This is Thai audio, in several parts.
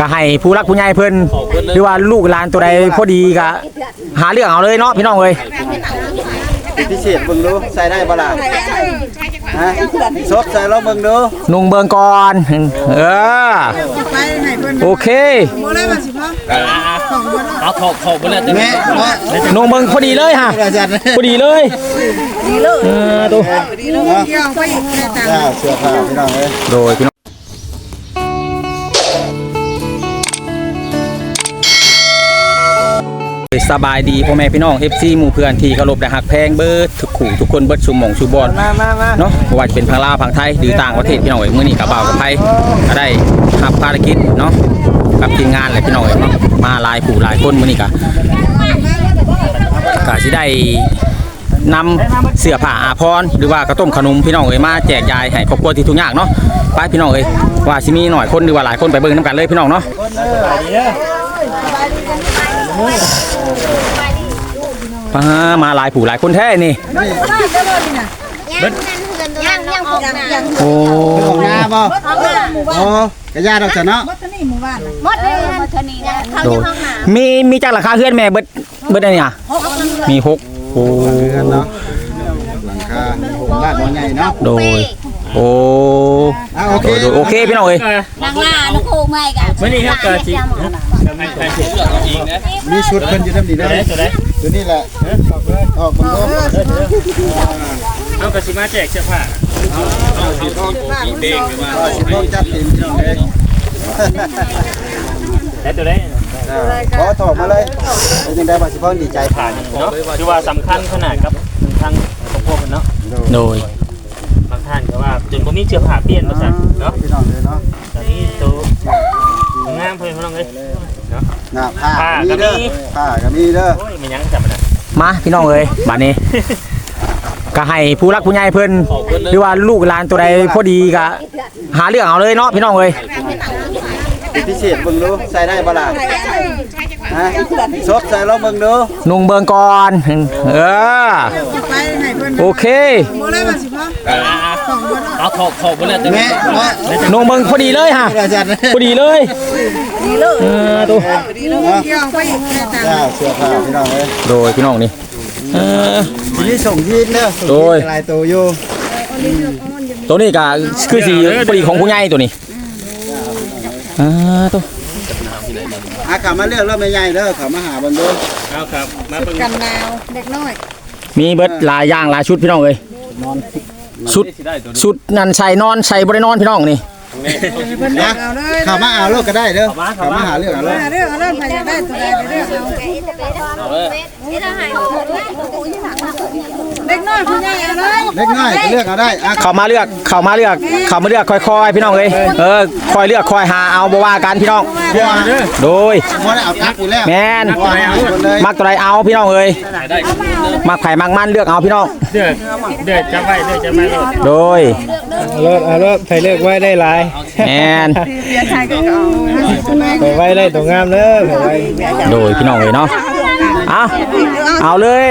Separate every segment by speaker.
Speaker 1: ก็ให้ผู้รักผู้ใหญ่เพิ่นหรือว่าลูกหลานตัวใดพอดีก็หาเรื่องเอาเลยเนาะพี่น้องเอ้ย
Speaker 2: พิเศษเบิ่งดูใส่ได้บ่ล่ะฮะซบใส่แล้วเบิ่งดู
Speaker 1: นุ่งเบิงก่อนเออโอเค
Speaker 3: เอาถอกถอกไปแล้วจะ
Speaker 2: แม่เนาะ
Speaker 1: นุ่งเบิงพอดีเลยฮะ
Speaker 2: อาจารย์
Speaker 1: พอดีเลยเออตัว
Speaker 2: เนาะจ้าเสื้อผ้าพี่น้องเอ้ย
Speaker 1: โดยพี่น้อง สบายดีพ่อแม่พี่น้อง FC หมู่เพื่อนที่เคารพและหักแพงเบิดทุกขู่ทุกคนเบิดชุมหมองชุบอล
Speaker 2: มามามา
Speaker 1: เนาะบ่ว่าจะเป็นพังลาวพังไทยหรือต่างประเทศพี่น้องเอ๋ยมื้อนี้กับบ่าวกับไผก็ได้รับภารกิจเนาะกับทีมงานและพี่น้องเอ๋ยเนาะมาหลายผู้หลายคนมื้อนี้ก็ก็สิได้นำเสื้อผ้าอาภรณ์หรือว่ากระต้มขนมพี่น้องเอ๋ยมาแจกจ่ายให้ครอบครัวที่ทุกข์ยากเนาะไปพี่น้องเอ๋ยว่าสิมีหน่อยคนหรือว่าหลายคนไปเบิ่งนํกันเลยพี่น้องเนาะ มามาหลายผู้หลายคนแท้นี่
Speaker 4: ยังยังยังพกนะยัง
Speaker 1: โอ้
Speaker 2: ของหน้าบ่โอ้กระยาดอกจ้ะเนาะ
Speaker 4: หมดเลยหมดเท่านี้นะเขา
Speaker 1: โด
Speaker 4: จะ
Speaker 1: ย
Speaker 4: ห้องน้
Speaker 1: มีมีจักราคาเฮือนแม่เบิดเบิดอันนี้อะมีหกโอ้
Speaker 2: เงินเนาะหลังคาบ้านบ่ใหญ่เนาะ
Speaker 1: โดยโอ้
Speaker 2: อะโอเค
Speaker 1: โดยโอเคพี่น้องเอ้ยำ
Speaker 4: นางลาลูกโคไม่กัน
Speaker 3: ไม่นี่ครับเกิดจริงใครเสี ยเลือดจริงนะ
Speaker 2: มีชุดเพิ่นอยู่ทำนี่
Speaker 3: ตัว
Speaker 2: เด้
Speaker 3: ไหน
Speaker 2: อ
Speaker 3: ตัวไหน
Speaker 2: ตัวนี้แหละออกเบิ่งดู
Speaker 3: เอากระสิมาแจกเสื้อผ้า
Speaker 2: ก็สิลองจัดเต็มพี่น้องเอ้ย
Speaker 3: แล้วตัวไหน
Speaker 2: ขอถอกมาเลยเป็นจังได๋บ่สิพ้องดีใจ
Speaker 3: ผ่านเนาะคือว่าสำคัญขนาดกับทางของพวกมันเนาะ
Speaker 1: โดย
Speaker 3: บางท่านก็ว่าจนผมมีเสื้อผ้าเปลี่ยนมาสั่นเนาะ
Speaker 2: พี่น้องเลยเนาะ
Speaker 3: ตอนนี้ตัวงามเพื่อนพี่น้องเลยเนาะ
Speaker 2: หน้าผ้าก็มีเด้อผ้าก็มีเด้อ
Speaker 3: โอ้ยมันยังจับมันอะ
Speaker 1: มาพี่น้องเอ้ยบัดนี้ ก็ให้ผู้รักผู้ใหญ่เพิ่นหรือว่าลูกหลานตัวใดพอดีก็หาเรื่องเอาเลยเนาะพี่น้องเอ้ย
Speaker 2: พิเศษเบิ่งดูใส่ได้บ่ล่ะฮะ ซบใส่แล้วเบิ่งดู
Speaker 1: นุ่งเบิงก่อนเออโอเค
Speaker 3: เอาถอกถอกไปแล้วจะ
Speaker 2: แม่เนาะ
Speaker 1: นุ่งเบิงพอดีเลยฮะ
Speaker 2: อาจารย์
Speaker 1: พอดีเลยเออตัว
Speaker 2: เนาะจ้าเสื้อผ้าพี่น้องเอ้ย
Speaker 1: โดยพี่น้องนี่เออ
Speaker 2: ทีนี้ส่งยีนเด้อ
Speaker 1: โดย
Speaker 2: ลายตัวอยู่
Speaker 1: ตัวนี้ก็คือสีพอดีของผู้ใหญ่ตัวนี้อ่าตัว
Speaker 2: อาขามาเลือกแล้วไม่ใหญ่เด้อขามาหาเบิ่งดู
Speaker 3: เอาครับ มาเพิ่ง
Speaker 5: กันนาวเด็กน้อย
Speaker 1: มีเบิดหลายอย่างหลายชุดพี่น้องเอ้ยชุดชุดนั่นใส่นอนใส่บ่ได้นอนพี่น้องนี่
Speaker 2: นะ
Speaker 5: เอาเลย
Speaker 2: ขามาเอาลูกก็ได้เด้อขามาหาเลือกเอาลูก
Speaker 5: หาเรื่องเอาเรื่องไปจะได้ตัวใดไปเรื่องเอา
Speaker 4: นี่เราหายหมดเลย
Speaker 5: เด็กน้อยผู้ใหญ่เอาเลย
Speaker 2: เล็กน้อยก็เลือกเอาได้อะ
Speaker 1: เข้ามาเลือกเข้ามาเลือกเข้ามาเลือกค่อยๆพี่น้องเอ้ยเออคอยเลือกคอยหาเอาบ่ว่ากันพี่น้อง
Speaker 2: บัวเด้อ
Speaker 1: โดย
Speaker 2: บัวได้เอาตักอยู่แล้ว
Speaker 1: แมน
Speaker 2: บัวเอาหมดเลย
Speaker 1: มักตัวใดเอาพี่น้องเอ้ยมักไผ่มักมันเลือกเอาพี่น้อง
Speaker 3: เดือดเดือดจะไปเดือดจะมาโลด
Speaker 1: โดย
Speaker 6: เลิกเอาเลิกใครเลิกไว้ได้หลาย
Speaker 1: แมน
Speaker 5: เรียนไทยก็เอา
Speaker 6: ไปไว้ได้ตรงงามเด้อไปไว้
Speaker 1: โดยพี่น้องเอ้ยเนาะเอาเอาเลย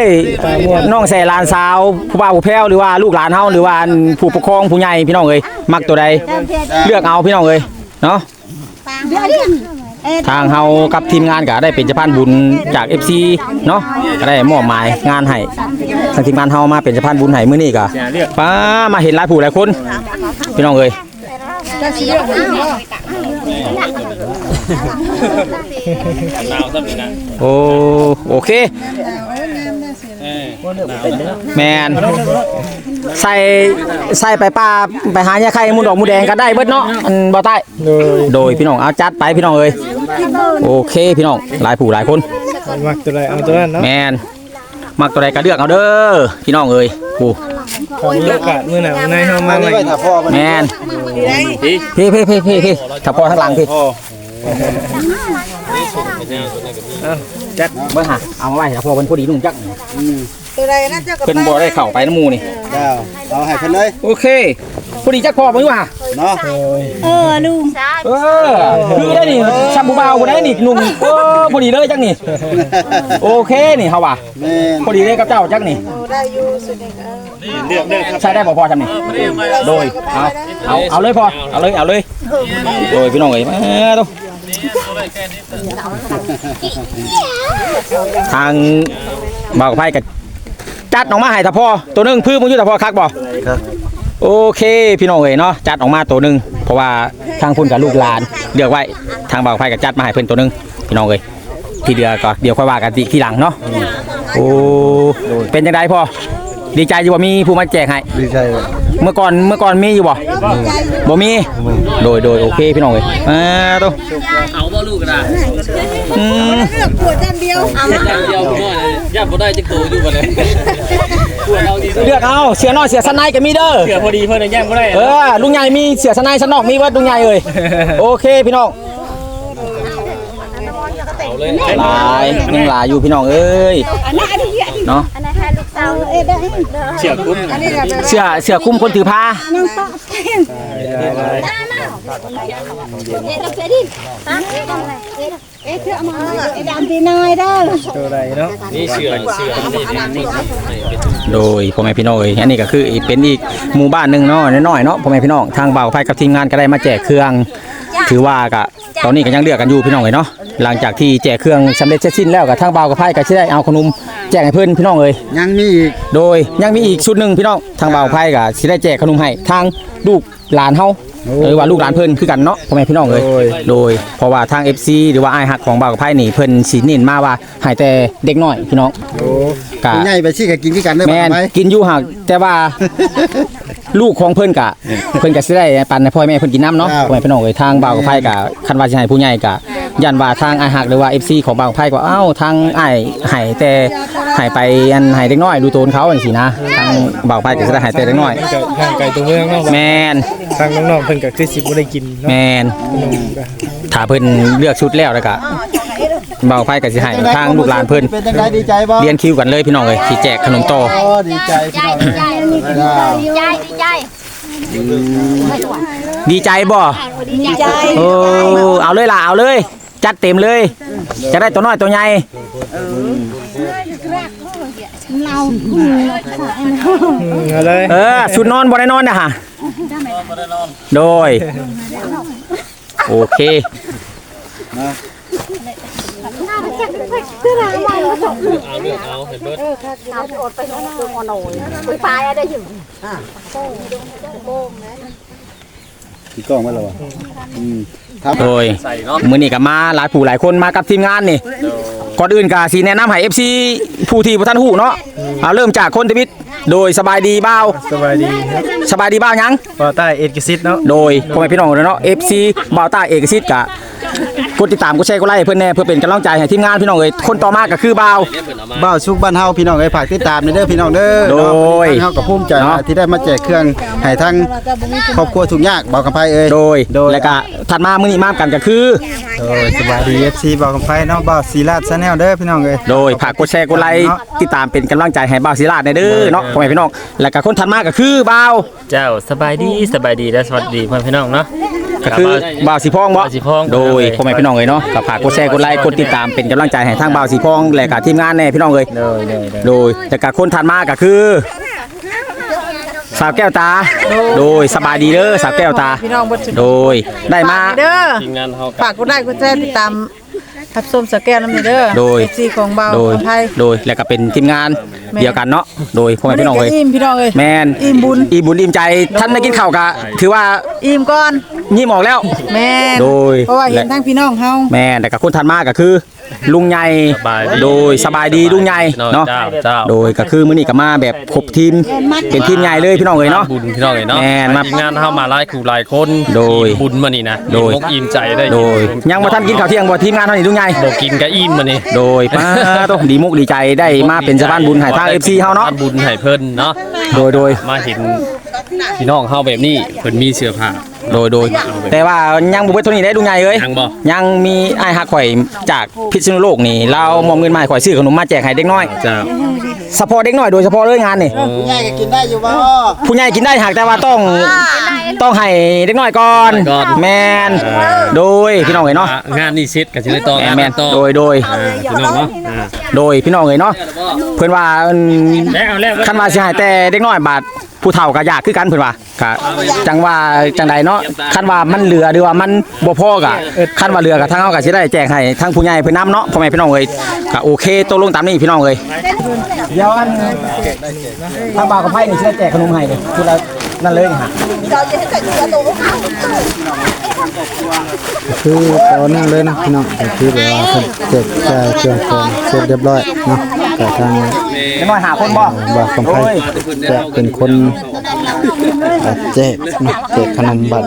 Speaker 1: น้องแส่หลานสาว ผู้บ่าวผู้แพ้วหรือว่าลูกหลานเฮาหรือว่าผู้ปกครองผู้ใหญ่พี่น้องเอ้ยมักตัวใดเลือกเอาพี่น้องเอ้ยเนาะทางเฮากับทีมงานก็ได้เป็นเจ้าภาพบุญจาก FC เนาะก็ได้มอบหมายงานให้ทางทีมงานเฮามาเป็นเจ้าภาพบุญให้มื้อนี้ก็ป้ามาเห็นหลายผู้หลายคนพี่น้องเอ้ย
Speaker 3: หนาวสักหนึ่นะ
Speaker 1: โอ้โอเค แมนใส่ใส่ไปป้าไปหาเนี่ยไข่มูดอกมูแดงก็ได้เบิดเนาะอันบ่ใต้
Speaker 6: โดย
Speaker 1: พี่น้องเอาจัดไปพี่น้องเอ้ยโอเคพี่น้องหลายผู้หลายคน
Speaker 6: มักตัวใดเอาตัวนั้นเนาะ
Speaker 1: แมนมักตัวใดก็เลือกเอาเด้อพี่น้องเอ้ยผู้
Speaker 6: ขอมีโอกาสมื้อหน้ามื้อในเฮา
Speaker 2: อั
Speaker 6: มานให
Speaker 2: นี้
Speaker 6: ม่
Speaker 2: ไว้ถ้าพ่อมัน
Speaker 1: แมน
Speaker 3: พี่
Speaker 1: พี่พี่พี่พี่พี่ถ้าพอทางหลังพี่ จัดเบิ่งหาเอามาไว้ถ้าพอเพิ่นพอดีนุ่งจัก
Speaker 2: อืม
Speaker 5: ตัวใดนั่นเจ้ากับ
Speaker 1: เพิ่นบ่ได้เข้าไปน้ำหมู่นี่
Speaker 2: เจ้าเอาให้เพิ่นเลย
Speaker 1: โอเคพอดีจักพอบ่อยู่ห่า
Speaker 2: เนาะ
Speaker 1: เออคือได้นี่ชับบูบาวบ่ได้นี่หนุ่มโอ้พอดีเลยจักนี่โอเคนี่เฮาว่า
Speaker 2: แม่น
Speaker 1: พอดีเลยกับเจ้าจักนี่
Speaker 5: ได้อยู่สุดเด็กเออ
Speaker 3: เลือกเลือกครับ
Speaker 1: ใช้ได้บ่พอจำนี่โดยเอาเอาเอาเลยพอเอาเลยเอาเลยโดยพี่น้องเอ้ยมาดู ทางบ่าวกับไพ่กับจัดออกมาให้ตาพ่อตัวหนึงพื้นมึงอยู่ตาพ่อคักบ่
Speaker 2: ครับ
Speaker 1: โอเค พี่น้องเอ๋ยเนาะจัดออกมาตัวหนึงเพราะว่าทางพุ่นกับลูกหลานเลือกไว้ทางบ่าวกับไพ่กับจัดมาให้เพิ่นตัวหนึงพี่น้องเอ๋ยที่เดือก็เดี๋ยวค่อยว่ากันทีทีหลังเนาะโอ้เป็นจังไดพ่อดีใจอยู่ว่ามีผู้มาแจกให้
Speaker 2: ดีใจเลย
Speaker 1: เมื่อก่อนเมื่อก่อนมีอยู่บ่บ่มีโดยโดยโอเคพี่น้องเอ้ยอ่าตัว
Speaker 3: เอาบ่ลูกกันนะ
Speaker 1: อืม
Speaker 5: เลือกขวดจานเดียว
Speaker 3: อย่างเดียวพี่น้อยย่าบ่ได้จักโตอยู่บ่เลยควรเอาดี
Speaker 1: เลือกเอาเสือน้อยเสือสันในก็มีเด้อ
Speaker 3: เสือพอดีเพิ่นย่างบ่ได้
Speaker 1: เออลุงใหญ่มีเสือสันในสันนอกมีเบิดลุงใหญ่เอ้ยโอเคพี่น้อง
Speaker 3: เอาเลย
Speaker 1: หลายยังหลายอยู่พี่น้องเอ้ยเนาะ
Speaker 4: อันนั้นให้ลูกสาวเอ้ยได้
Speaker 3: เสือคุ้ม
Speaker 1: เสือเสือคุ้มคนถือผ้า
Speaker 4: ยังต่อเส้นเอ๊ะเราเคยดิฮะเอ๊ะเธอเอามาเอ๊ะดำปีน้อยเด้
Speaker 6: ตัวใดเนาะ
Speaker 3: นี่เสือเสือนี่นี่นี่
Speaker 1: โดยพ่อแม่พี่น้องอันนี้ก็คือเป็นอีกหมู่บ้านหนึ่งเนาะน้อยเนาะพ่อแม่พี่น้องทางเบาไฟกับทีมงานก็ได้มาแจกเครื่อง ถือว่าก็ตอนนี้ก็ยังเลือกกันอยู่พี่น้องเอ้ยเนาะ หลังจากที่แจกเครื่องสำเร็จเสร็จสิ้นแล้วก็ทางบ่าวกับไฟก็สิได้เอาขนมแจกให้เพิ่นพี่น้องเอ้ย
Speaker 2: ยังมีอีก
Speaker 1: โดยยังมีอีกชุดหนึ่งพี่น้องทางบ่าวไพ่ก็สิได้แจกขนมให้ทางลูกหลานเฮาหรือว่าลูกหลานเพิ่นคือกันเนาะพ่อแม่พี่น้องเลยโดยเพราะว่าทาง FC หรือว่าไอ้ายฮักของบ่าวกับไพ่นี่เพิ่นสิเน้นมาว่าให้แต่เด็กน้อยพี่น้อง
Speaker 2: โอ้
Speaker 1: กะ
Speaker 2: ผู้ใหญ่ไปชี้กับกินที่กันได้
Speaker 1: แม่น
Speaker 2: ไหม
Speaker 1: กินอยู่หักแต่ว่า ลูกของเพิ่นกะ เพิ่นก็สิได้ปันให้พ่อแม่เพิ่นกินน้ำเนาะพ่อแม่พี่น้องเอ้ยทางบ่าวกับไพ่กะคันว่าสิให้ผู้ใหญ่กะยันว่าทางไอ้ายฮักหรือว่า FC ของบ่าวกับไพ่ก็เอ้าทางอ้ายให้แต่ให้ไปอันให้เด็กน้อยดูโตนเขาจังซี่นะทางบ่าวกับไพ่ก็สิได้ให้แต่เด็กน้อย
Speaker 6: มันก็ทางไกลตัวเมืองเนาะ
Speaker 1: แมน
Speaker 6: ทางน้องๆเพิ่นก็คือสิบ่ได้กิน
Speaker 1: แม
Speaker 6: เนาะ
Speaker 1: น ถ้าเพิ่นเลือกชุดแล้วแล้วก็ เบาไฟก็สิให้ทางลูกหลานเพิ่น
Speaker 2: เป็นจังไดดีใจบ่
Speaker 1: เรียนคิวกันเลยพี่น้องเอ้ยสิแจกขนมโตอ
Speaker 2: โอ้ดีใจพี่น้อง
Speaker 4: ใจดีใจดีใจ
Speaker 1: ดีใจบ่
Speaker 4: ดีใจ
Speaker 1: โอ้เอาเลยล่ะเอาเลย จัดเต็มเลย จะได้ตัวน้อยตัวใหญ่
Speaker 6: อืมเอาเลย
Speaker 1: เออชุดนอนบ่ได้นอนนะฮะโดย โอเค
Speaker 3: เอาเลือกเอาเห็นเบิด
Speaker 4: ไปไปายอะไรอยู่
Speaker 2: พี่กล้องมาแล้วบ่อืมครับ
Speaker 1: โดย
Speaker 3: ใส่เนาะ
Speaker 1: มื้อนี้ก็มาหลายผู้หลายคนมากับทีมงานนี่ก่อนอื่นก็สิแนะนำให้ FC ผู้ที่บ่ทันฮู้เนาะเอาเริ่มจากคนทวิตโดยสบายดีบ่าว
Speaker 6: สบายดีครับ
Speaker 1: สบายดีบ่าวหยัง
Speaker 6: ปอใต้เอ็ดกิซิตเนาะ
Speaker 1: โดยพ่อแม่พี่น้องเนาะ FC บ่าวต้าเอกสิทธิ์กะ กดติดตามกดแชร์กดไลค์ให้เพื่อนแน่เพื่อเป็นกำลังใจให้ทีมงานพี่น้องเอ้ยคนต่อมาก็คือบ่าว
Speaker 3: เนี่ยเพิ่นเอามา
Speaker 2: บ้าวชุกบ้านเฮาพี่น้องเอ้ยฝากติดตามเด้อพี่น้องเด้อ
Speaker 1: โดย
Speaker 2: เนาะเฮาก็ภูมิใจ
Speaker 1: เนาะ
Speaker 2: ที่ได้มาแจกเครื่องให้ทั้งครอบครัวทุกยากบ่าวกับไผเอ้ย
Speaker 1: โดย
Speaker 2: โดย
Speaker 1: แล้วก็ถัดมามื้อนี้มากันก็คือ
Speaker 2: โดยสบายดี FC บ่าวกับไผเนาะบ่าวศรีราชชาแนลเด้อพี่น้องเอ้ย
Speaker 1: โดยฝากกดแชร์กดไลค์ติดตามเป็นกำลังใจให้บ่าวศิลาในเด้อเนาะพ่อแม่พี่น้องแล้วก็คนถัดมาก็คือบ่าว
Speaker 3: เจ้าสบายดีสบายดีและสวัสดีเพื่อนพี่น้องเนาะ
Speaker 1: ก็คือบ่าวสีพองบ่
Speaker 3: บ่าวสีพอง
Speaker 1: โดยพ่อแม่พี่น้องเอ้ยเนาะก็ฝากกดแชร์กดไลค์กดติดตามเป็นกำลังใจให้ทางบ่าวสีพองและก็ทีมงานแน่พี่น้องเอ้ย
Speaker 3: โดยโดยโดย
Speaker 1: โดยแล้วก็คนถัดมาก็คือ สาวแก้วตา โดยสบายดีเด้อสาวแก้วตา
Speaker 5: พี่น้องบ่สุด
Speaker 1: โดยได้มา
Speaker 5: เด้อ
Speaker 3: ทีมงานเฮา
Speaker 5: ฝากกดไลค์กดแชร์ติดตาม ทับส้มสแกนน้ำนี่เด้อ
Speaker 1: โดย
Speaker 5: ซีของเบา
Speaker 1: โดย
Speaker 5: คนไทย
Speaker 1: โดยแล้วก็เป็นทีมงานเดียวกันเนาะโดยพ่อแม่พี่น้อง
Speaker 5: วั
Speaker 1: เอ้ย
Speaker 5: อิ่มพี่น้องเอ้ย
Speaker 1: แมน
Speaker 5: อิ่มบุญ
Speaker 1: อิ่มบุญอิ่มใจท่านได้กินข้าวกะ ถือว่า
Speaker 5: อิ่มก่อน
Speaker 1: ยิ้มออกแล้ว
Speaker 5: แม่น
Speaker 1: โดย
Speaker 5: เพราะว่าเห็นทั้งพี่น้องเฮา
Speaker 1: แมนแต่กับคนทันมากก็คือ ลุงใหญ่
Speaker 3: สบายดี
Speaker 1: โดยสบายดีลุงใหญ่เนาะ
Speaker 3: เจ้าเจ้า
Speaker 1: โดยก็คือมื้อนี้ก็มาแบบครบทีมเป็นทีมใหญ่เลยพี่น้องเอ้ยเนาะ
Speaker 3: บุญพี่น้องเอ้ยเนาะ
Speaker 1: แม่นมา
Speaker 3: ทีมงานเฮามาหลายคู่หลายคน
Speaker 1: โดย
Speaker 3: บุญมานี่นะ
Speaker 1: โดย
Speaker 3: มกอิ่มใจได้
Speaker 1: โดยยังมาท่านกินข้าวเที่ยงบ่ทีมงานเท่านี้ลุงใหญ่
Speaker 3: บ่กินก็อิ่มมานี่
Speaker 1: โดยป้าต้องดีมุกดีใจได้มาเป็นสะพานบุญให้ทาง FC เฮาเนาะ
Speaker 3: สพบุญให้เพิ่นเนาะ
Speaker 1: โดยโดย
Speaker 3: มาเห็นพี่น้องเฮาแบบนี้เพิ่นมีเสื้อผ้า
Speaker 1: โดยโดยแต่ว่ายังบ่เบิดเท่านี้ได้ลุงใหญ่เอ้ย
Speaker 3: ยังบ่
Speaker 1: ยังมีไอ้ายฮักข่อยจากพิษณุโลกนี่เรามอมเงินมาให้ข่อยซื้อขนมมาแจกให้เด็กน้อย
Speaker 3: เจ้า
Speaker 1: เฉพาะเด็กน้อยโดยเฉพาะเลยงานนี่
Speaker 2: ผู้ใหญ่ก็กินได้อยู่บ่
Speaker 1: ผู้ใหญ่กินได้หากแต่ว่าต้องต้องให้เด็กน้อยก่อนแมนโดยพี่น้องเอ๋ยเนาะ
Speaker 3: อะงานนี้เสร็จก็สิได้ต่อ
Speaker 1: แม
Speaker 3: งาน
Speaker 1: นแมน
Speaker 3: ต่อ
Speaker 1: โดยโดย
Speaker 3: อ่าพี่น้องเนาะอ่า
Speaker 1: โดยพี่น้องเอ๋ยเนาะเพื่อนว่าอืม
Speaker 3: แล้วเอาแล้ว
Speaker 1: คันว่าสิให้แต่เด็กน้อยบาท ผู้เฒ่าก็ยากคือกันเพิ่นว่าก็จังว่าจังใดเนาะคันว่ามันเหลือหรือว่ามันบ่พอก็คันว่าเหลือก็ทางเฮาก็สิได้แจกให้ทางผู้ใหญ่เพิ่นนํเนาะพ่อแม่พี่น้องเอ้ยก็โอเคตกลงตามนี้พี่น้องเอ้ยเดี๋ยวอันทางบ่าวกับไผนี่สิได้แจกขนมให้เด้อคือละนั่นเลยนี่ฮะ
Speaker 7: คือตอนนี้เลยนะพี่น้องก็คือแบบว่าเพิ่นเจ็บใจเครื่องของเสร็จเรียบร้อยเนาะ แต่ทาง
Speaker 1: เดี๋ยวน้อยหาคนบ่
Speaker 7: บ่าวคำไพ
Speaker 1: โอ้ย
Speaker 7: จะเป็นคนแจกเนาะแจกขนมบัตร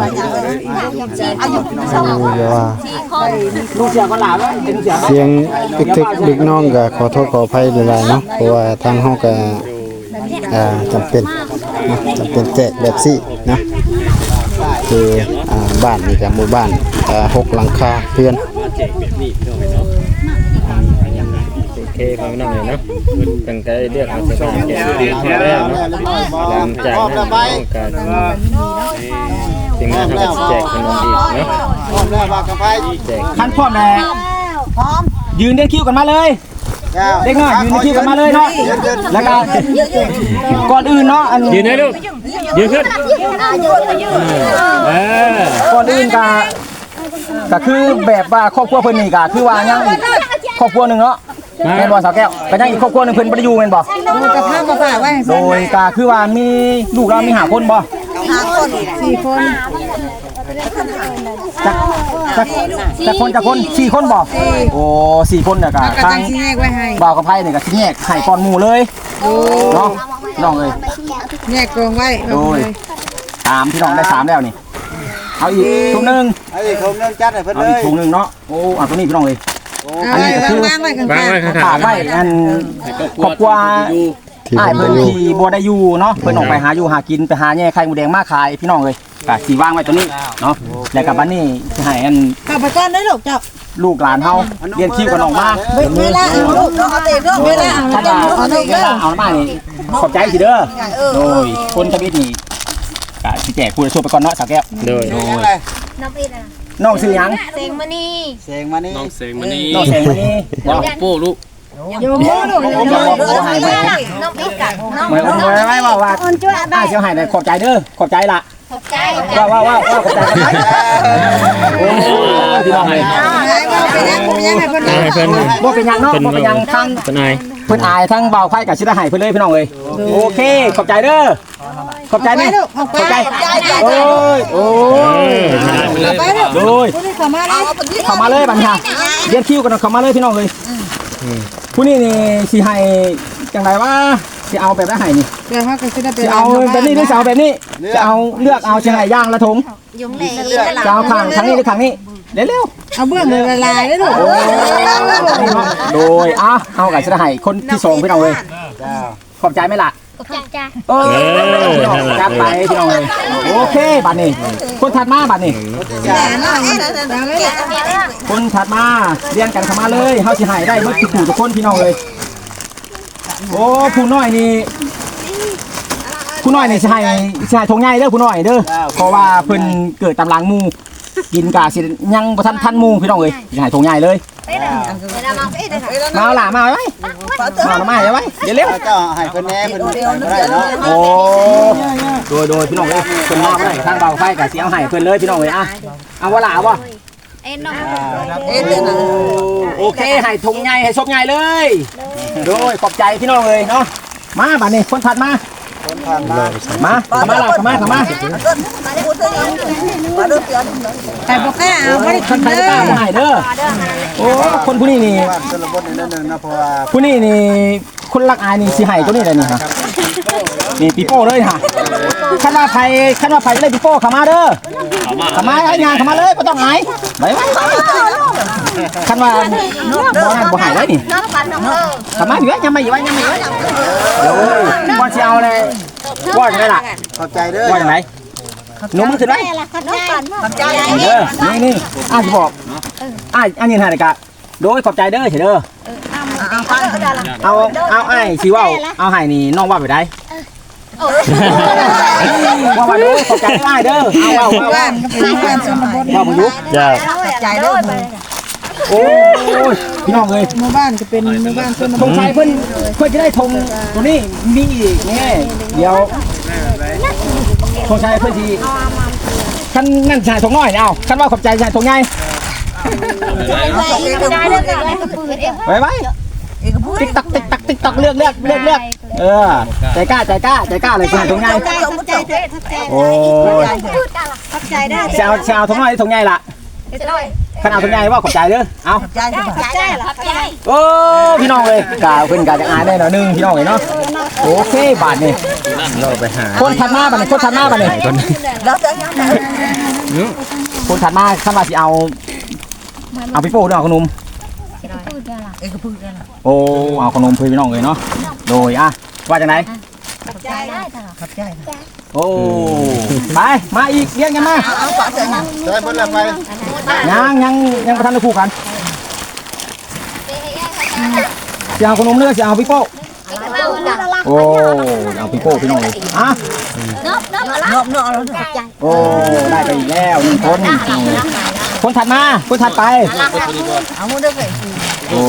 Speaker 7: คือแบบว่า
Speaker 1: ลูกเสียก็หลาแล้วเป็นเสีย
Speaker 7: เสียงตึกทึกดึกน้องก็ขอโทษขออภัยหลายๆเนาะเพราะว่าทางเฮาก็อ่าจำเป็นเนาะจำเป็นแจกแบบซี่นะคืออ่าบ้านนี่ก็หมู่บ้านอ่าหกหลังคาเรือน
Speaker 6: โอ เคครับพี่น้องเอ้ยเนาะตั้งใจเลือกเอาสถานแก่ดีพอแล้วเนาะหลังจากนั้นน้องก็ทีมงานทำก็แจกขนมอีกเนาะ
Speaker 2: พร้อมแล้วว่ากระไฟ
Speaker 6: แจก
Speaker 1: คันพร้อมแล้วยืนเรียงคิวกันมาเลยเด็กน้อยยืนในคิวกันมาเลยเนาะแล้วก็ก่อนอื่นเนาะอัน
Speaker 6: ยืนได้ลูกยืนขึ้นเออ
Speaker 1: ก่อนอื่นก็ก็คือแบบว่าครอบครัวเพิ่นนี่ก็คือว่ายังอีกครอบครัวหนึงเนาะ แม่นบ่สาวแก้วก็ยังอีกครอบครัวหนึงเพิ่นบ่ได้อยู่แม่นบ่
Speaker 5: ลูกกระทะมาฝากไว้ให้
Speaker 1: โดยก็คือว่ามีลูกเรามีหาคนบ่
Speaker 5: สี่คน
Speaker 1: จักจักจักคนจักคนสี่คนบ่โอ้สี่คนน่ะก็
Speaker 5: แล้วก็
Speaker 1: ทา
Speaker 5: จั
Speaker 1: ง
Speaker 5: งสิแยกไว้ให้
Speaker 1: บ่าวกับไผนี่ก็สิแยกให้ก่อนหมู่เลยเนาะน้องเอ้ย
Speaker 5: แยกกองไว้
Speaker 1: โดย สามพี่น้องได้สามแล้วนี่ เอาอีกถุงหนึง
Speaker 2: ไอ้เขาเนื่องจัดให้เพิ่น
Speaker 1: เอา
Speaker 2: เล
Speaker 1: อีก
Speaker 2: ย
Speaker 1: ถุงหนึงเนาะ โอ้เอาตัวนี้พี่น้องเอ้ย
Speaker 5: เอาไว้วางๆไว้ข้าง
Speaker 6: วางไว้ข้าง
Speaker 1: ฝากไว้อันครอบครัว
Speaker 7: ที่
Speaker 1: อ้าย
Speaker 7: เพิ่
Speaker 1: เพิ่
Speaker 7: น
Speaker 1: น
Speaker 7: บ่อยู่
Speaker 1: ที่บ่ได้อยู่เนาะเพิ่นออกไปหาอยู่หากินไปหาแย่ไข่หมูแดงมาขายพี่น้องเลยก็สิวางไว้ตัวนี้เนาะแล้วก็บัดนี้สิให้อัน
Speaker 5: ๆเข้าไปก่อนได้ลูกเจ้า
Speaker 1: ลูกหลานเฮาเรียนคิวกันออกมา
Speaker 5: เวลาเอาลูกเอาเตะลูกเวลาเอา
Speaker 1: ถ้า
Speaker 5: ลู
Speaker 1: ว่าก
Speaker 5: เอาลูก
Speaker 1: เวลาเอามานี่ขอบใจสิเด้อโดยคนทวิตนี่ก็สิแจกผู้ช่วยไปก่อนเนาะสาวแก้ว
Speaker 6: โดย
Speaker 2: โอ้ย
Speaker 4: น้องอินอะ
Speaker 1: น้องชื่อหยัง
Speaker 4: เซงมานี่
Speaker 2: เสียงมานี่
Speaker 3: น้องเสงมานี่
Speaker 1: น้องแสงมณีบ่
Speaker 3: โป้ลูก
Speaker 5: โยมลูก
Speaker 1: บ่บ่บ่ให้ไป
Speaker 4: น้องอินกับน้อง
Speaker 1: ไม่ไม่ไม่ไม่ว่าว่า
Speaker 4: คนช่วย
Speaker 1: อ้ายสิให้ได้ขอบใจเด้อขอบใจล่ะ
Speaker 4: ขอบใจ
Speaker 1: ว่าว่าว่าว่าขอบใจขอบใจโอ้พี่น้องเลย
Speaker 5: ไปยังไปยังให้เพิ่น
Speaker 6: เอาให้เพิ่น
Speaker 1: บ่เป็นหยังเนาะบ่เป็นหยังทั้ง
Speaker 6: เพิ่นอาย
Speaker 1: เพิ่นอายทั้งเบาไฟกับชิดาไห้เพิ่นเลยพี่น้องเอ้ยโอเคขอบใจเด้อขอบใจ
Speaker 5: ไป
Speaker 1: แม่
Speaker 5: ลูกเอาไป
Speaker 1: ขอบใจโอ้ยโอ้
Speaker 6: เอยอ
Speaker 5: เอาไปลูก
Speaker 1: โอ้ย
Speaker 5: ผู้ที่เข้ามาเลย
Speaker 1: เข้ามาเลยบัดนี้ค่ะเรียนคิวกันเข้ามาเลยพี่น้องเอ้ยผู้นี้นี่สิให้จังไดว่า สิเอาแบบได้ให้นี่
Speaker 5: เดี๋ยวเขาก็สิได้ไป
Speaker 1: สิเอาแบบนี้หรือสิเอาแบบนี้จะเอาเลือกเอาสิให้ย่างละถุง
Speaker 4: ยุงเหล่
Speaker 1: จะเอาข้างทางนี้หรือข้างนี้เร็ว
Speaker 5: เอาเบื้องเลยละลายได้ลูก
Speaker 1: ๆโดยอะเอากับชิดาไห้คนที่สองพี่น้องเอ้ยขอบใจไหมล่ะ
Speaker 4: ขอบใจจ้า
Speaker 1: เออจัดไปพี่น้องเลยโอเคบัดนี้ คนถัดมาบัดนี้
Speaker 5: อย่าน้องเอาเลยล่ะ
Speaker 1: คนถัดมาเรียนกันเข้ามาเลยเฮาสิให้ได้เบิดทุกผู้ทุกคนพี่น้องเลย โอ้ผู้น้อยนี่ผู้น้อยนี่สิให้สิให้ทงใหญ่เด้อผู้น้อยเด้อเพราะว่าเพิ่นเกิดตำลังหมู่กินกะสิยังบ่ทันทันหมู่พี่น้องเอ้ยสิให้ทงใหญ่เลย
Speaker 4: ไปเด้อเวลามาไปเด้อ
Speaker 1: มาเอาล่ะมาเอาไว้มาเอามาเอาไว้เดี๋ยวเร็ว
Speaker 2: เจ้าให้เพิ่นแน่เพิ่นบ่ได้เนาะ
Speaker 1: โอ้โดยโดยพี่น้องเอ้ยเพิ่นมาบ่ได้ทางเบาไฟกะสิเอาให้เพิ่นเลยพี่น้องเอ้ยอะเอาว่าล่ะ เอาบ่
Speaker 4: เอ็นน้อง
Speaker 1: โอเคให้ทงใหญ่ให้ซบใหญ่เลย โดยขอบใจพี่น้องเลยเนาะมาบัดนี้คนถัดมา
Speaker 2: คนผ่านมา
Speaker 1: มาเข้ามาล่ะเข้ามาเข้ามา
Speaker 5: แต่บ่กล้าเอาบ่ได้
Speaker 1: คน
Speaker 5: กิน
Speaker 1: ไทย
Speaker 5: เด้
Speaker 1: ก็
Speaker 5: อ
Speaker 1: ตามให้เด้อโอ้คนผู้นี้นี่
Speaker 2: บ้านชนบทนิดนึงนะเพราะว่า
Speaker 1: ผู้นี้นี่คนรักอายนี่สิให้ตัวนี้เลยนี่ฮะนี่ปีโป้เลยฮะขันว่าไผขันว่าไผเลยปีโป้เข้ามาเด้อเข้ามาไอ้งานเข้ามาเลยบ่ต้องอาย ไปไว้ขันว่าบ่ให้บ่ให้เลยนี่
Speaker 4: น้องปันน้องเออ
Speaker 1: เข้ามอยู่ไว้ยังไม่อยู่ไว้ยังไม่อยู่ไว้โอ้ยบ่สิเอาเลยว่าจังไดล่ะ
Speaker 2: ขอบใจเด้อ
Speaker 1: ว่าจังไดหนุ่มขึ้นไว้
Speaker 4: น้องปันขอบใจ
Speaker 1: เด้อนี่นี่อ้ายสิบอกอ้ายอันนี้ให้กะโดยขอบใจเด้อเฉยเด้อเอาเอาอ้ายสิว้าเอาให้นี่น้องว่าไปได้ ว่าว่าดยขอบใจอ้เด้อเอาเว้าเว้า
Speaker 5: บ้า
Speaker 1: เว้าน
Speaker 5: ก็เป็นบ้านชนบท
Speaker 1: เว้าบ่อยู่
Speaker 6: จ้า
Speaker 5: ใจเด้อ
Speaker 1: โอ้ยพี่น้องเอ้ย
Speaker 5: หมู่บ้านก็เป็นหมู่บ้านชนบ
Speaker 1: ธง
Speaker 5: ท
Speaker 1: ชัยเพิ่นเพิ่นจะได้ธงตัวนี้มีอีกนี่เดี๋ยวทงชัยเพื่อนทีคันนั่นชายทงน้อยเอาคันว่าขอบใจชายทงใหญ่
Speaker 4: ได้เลิกกันแล้วปืนเอง
Speaker 1: ไว้ไว้ติ๊กตักติ๊ก ตักติ๊กตักเลือกเลือกเลือกเลือกเออใจกล้าใจกล้าใจกล้าเลยชายทงใหญ่
Speaker 4: ใจใจใจใจ
Speaker 1: โอ้ย
Speaker 4: ขับใจได้
Speaker 1: ชาวชาวทงน้อยทงใหญ่ละคันเอาทงใหญ่ว่าขอบใจเด้อเอา
Speaker 4: ใจได้ขับใจ
Speaker 1: โอ้พี่น้องเลยกาเพิ่นกาจะอายได้หน่อยหนึงพี่น้องเลยเนาะโอเคบาทนี่
Speaker 6: เราไปหา
Speaker 1: คนถัดมาบัดนี้คนถัดมาบัดนี้
Speaker 4: เราจะยังไง
Speaker 1: คนถัดมาคำว่าสิเอาเอาพี่โป้ด้วย เอาขนมโอ้เอาขนมเพื่อพี่น้องเลยเนาะโดยอะว่าจังไหน
Speaker 4: ขับใจได้ขับใจ
Speaker 1: โอ้ไปมาอีกเรียกกันมา
Speaker 4: เอาปะเจอยัง
Speaker 2: ได้เพิ่นละไป
Speaker 1: ยังยังยังประทันได้คู่กันจะเอาขนมเนื้อจะเอาพี่โป้โอ้เอาพี่โป้พี่น้องเลยอะ
Speaker 4: นบนบนบนบเราขับใจ
Speaker 1: โอ้ได้ไปอีกแล้วหนึ่งคนคนถัดมาคนถัดไป
Speaker 4: เอามือเด้อเลย
Speaker 1: โอ้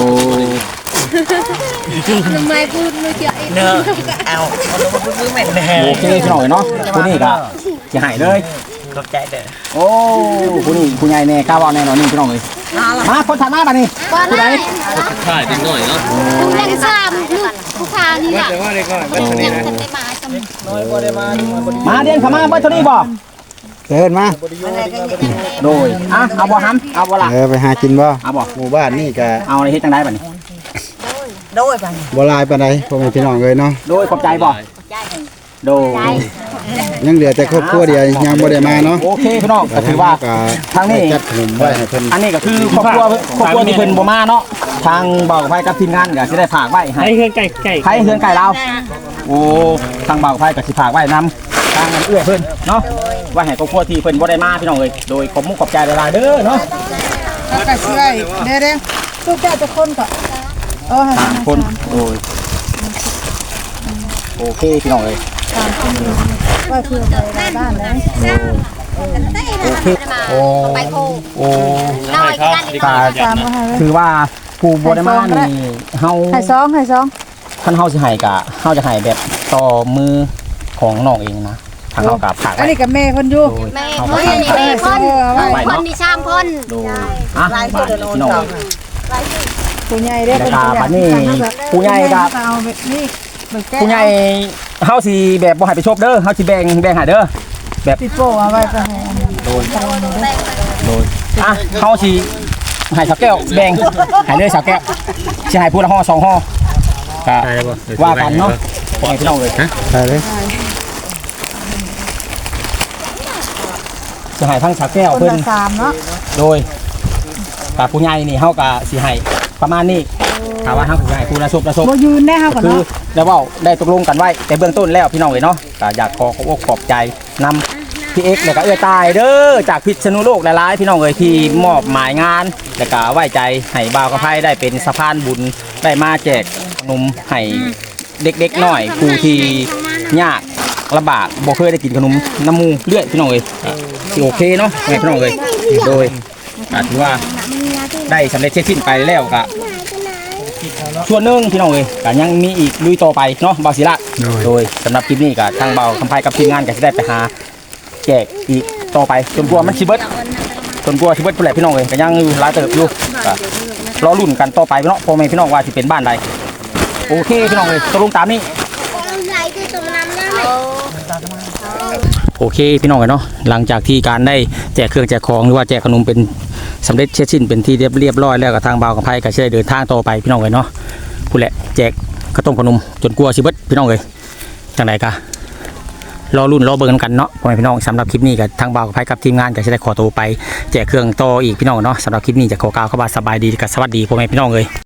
Speaker 4: ทำไมพูดไม่เกี่ยว
Speaker 1: โอเคพี่น้องเนาะผู้นี้ก็จะหายเลยขอบใจเด้อโอ้ผู้นี้ผู้ใหญ่แน่กล้าว่าแน่นอนนี่พี่น้องเลยมาคนถัดมาบัดนี้ผู้ใด
Speaker 3: ถ่ายนิดหน่อยเนาะ
Speaker 4: คุณเล่นซ้ำลูกผู้พานี่แหละ
Speaker 6: แต่ว่าได้ก่อนเป็นคนนี้นะ
Speaker 4: ได้มาสม
Speaker 1: มาเดินเข้ามาเบิดเท่านี้บ่
Speaker 7: เดินมา
Speaker 1: โดยอะเอาบ่ฮัมเอาบ่ล่ะ
Speaker 7: เออไปหากินบ่
Speaker 1: เอาบ่
Speaker 7: หมู่บ้านนี่ก็
Speaker 1: เอาในเฮ็ดจังไดบัดนี้
Speaker 7: บ่หลายปานใดพ่อแม่พี่น้องเลยเนาะ
Speaker 1: โดยขอบใจบ่โดย
Speaker 7: ยังเหลือแต่ครอบครัวเดียวยังบ่ได้มาเนาะ
Speaker 1: โอเคพี่น้องก็ถือว่า
Speaker 7: ก็
Speaker 1: ทางนี้
Speaker 7: จัดขนมไว้ให้เพิ่น
Speaker 1: อันนี้ก็คือครอบครัวครอบครัวที่เพิ่นบ่มาเนาะทางบ่าวกับไผกับทีมงานก็สิได้ฝากไว้ให้
Speaker 6: ให้เฮือนไก่ไก่
Speaker 1: ไผเฮือนไก่เราโอ้ทางบ่าวกับไผก็สิฝากไว้นํทางเอื้อเพิ่นเนาะ ไว้ให้ครอบครัวที่เพิ่นบ่ได้มาพี่น้องเอ้ยโดยขอบมุกขอบใจหลายๆเด้อเนาะ
Speaker 5: แล้วก็ช่วยเด้อเด้อลูกเจ้าจะคนก็เออให้
Speaker 1: สามคนโดยโอเคพี่น้องเอ้ย
Speaker 5: ว่าคือไปบ้านแล้ว
Speaker 1: โอเคโอ้
Speaker 4: ไปโค
Speaker 1: โอ้
Speaker 4: น้อยกันดีกว่า
Speaker 5: ตามมาให้
Speaker 1: ถือว่าผู้บ่ได้มานี่เฮา
Speaker 5: ให้ซองให้ซอง
Speaker 1: ท่านเฮาสิให้กะเฮาจะให้แบบต่อมือของน้องเองนะ ทางเฮากับผาก
Speaker 5: อัน
Speaker 1: ไว้
Speaker 5: นี้กับแม่เพิ่นอยู่
Speaker 1: โดย
Speaker 4: แม่
Speaker 1: เฮา
Speaker 4: พ่
Speaker 1: ก็
Speaker 4: น
Speaker 1: ให้
Speaker 4: นี่แม่พ่น
Speaker 5: เอาไว้
Speaker 4: พ่นนี่ชามพ่น
Speaker 1: โดยอะบาดนี้พี่น้อง
Speaker 5: ผู้ใหญ่เด้อ
Speaker 1: แล้วก็บัดนี้ผู้ใหญ่ก็
Speaker 5: เอาแบบนี้แบบแก้
Speaker 1: ผู้ใหญ่เฮาสิแบบบ่ให้ไปชบเด้อเฮาสิแบ่งแบ่งให้เด้อ
Speaker 5: ติดโป้เอาไว้ไปให้อันนี้
Speaker 1: โดยโดยอะเฮาสิให้สาวแก้วแบ่งให้เลยสาวแก้วสิให้ผู้ละห่อสองห่อก็
Speaker 6: ได้แล้วบ่
Speaker 1: ว่ากันเนาะพ่อแม่พี่น้องเลย
Speaker 7: ไปเลย
Speaker 1: สิให้ทั้งสาวแก้ว
Speaker 5: คน
Speaker 1: เพิ่น
Speaker 5: ละสามเนาะ
Speaker 1: โดยกับผู้ใหญ่นี่เฮาก็สิให้ประมาณนี้ถามว่าทางผู้ใหญ่ผู้ละศพละศพ
Speaker 5: บ่ยืนแน่เฮาก่อน
Speaker 1: คือ
Speaker 5: เนาะ
Speaker 1: ได้เว่าได้ตกลงกันไว้แต่เบื้องต้นแล้วพี่น้องเอ๋ยเนาะก็อยากขอขอบอกขอบใจนำพี่เอ็กซ์แล้วก็เอื้อตายเด้อจากพิษณุโลกหลายๆพี่น้องเอ๋ยที่มอบหมายงานแล้วก็ไว้ใจให้บ่าวกับไพ่ได้เป็นสะพานบุญได้มาแจกขนมให้เด็กๆหน่อยผู้ที่ยากลำบากบ่เคยได้กินขนมน้ำมูเลือดพี่น้องเอ๋ย สิโอเคเนาะให้พี่น้องเอ๋ยโดยก็ถือว่าได้สำเร็จเสร็จสิ้นไปแล้วก็ส่วนหนึ่งพี่น้องเอ้ยก็ยังมีอีกลุยต่อไปเนาะบาวศิละโดยสำหรับคลิปนี้ก็ทางเบาคำไพกับทีมงานก็จะได้ไปหาแจกอีกต่อไปจนกลัวามันชิเบิดจนกลัวาชิเบิดผู้แหละพี่น้องเอ้ยก็ยังอยู่หลายเติบอยู่ก็รอรุ่นกันต่อไปเนาะพ่อแม่พี่น้องว่าสิเป็นบ้านใดโอเคพี่น้องเอ้ยตกลงตามนี้
Speaker 4: ไหลคือตัวน้ำได้ไหม
Speaker 1: โอเคพี่น้องเอ้ยเนาะหลังจากที่การได้แจกเครื่องแจกของหรือว่าแจกขนมเป็นสำเร็จเสร็จสิ้นเป็นที่เรียบเรียบร้อยแล้วกับทางเบาคำไพก็จะได้เดินทางต่อไปพี่น้องเอ้ยเนาะผู้แหละแจกข้าวต้มขนมจนกลัวชิเบิดพี่น้องเอ้ยจังไดกะรอรุ่นรอเบิ่งกันเนาะพ่อแม่พี่น้องสำหรับคลิปนี้กับทางบ่าวกับไพกับทีมงานก็จะได้ขอตัวไปแจกเครื่องต่ออีกพี่น้องเนาะสำหรับคลิปนี้จะขอกล่าวข้ามาสบายดีกับสวัสดีพ่อแม่พี่น้องเลย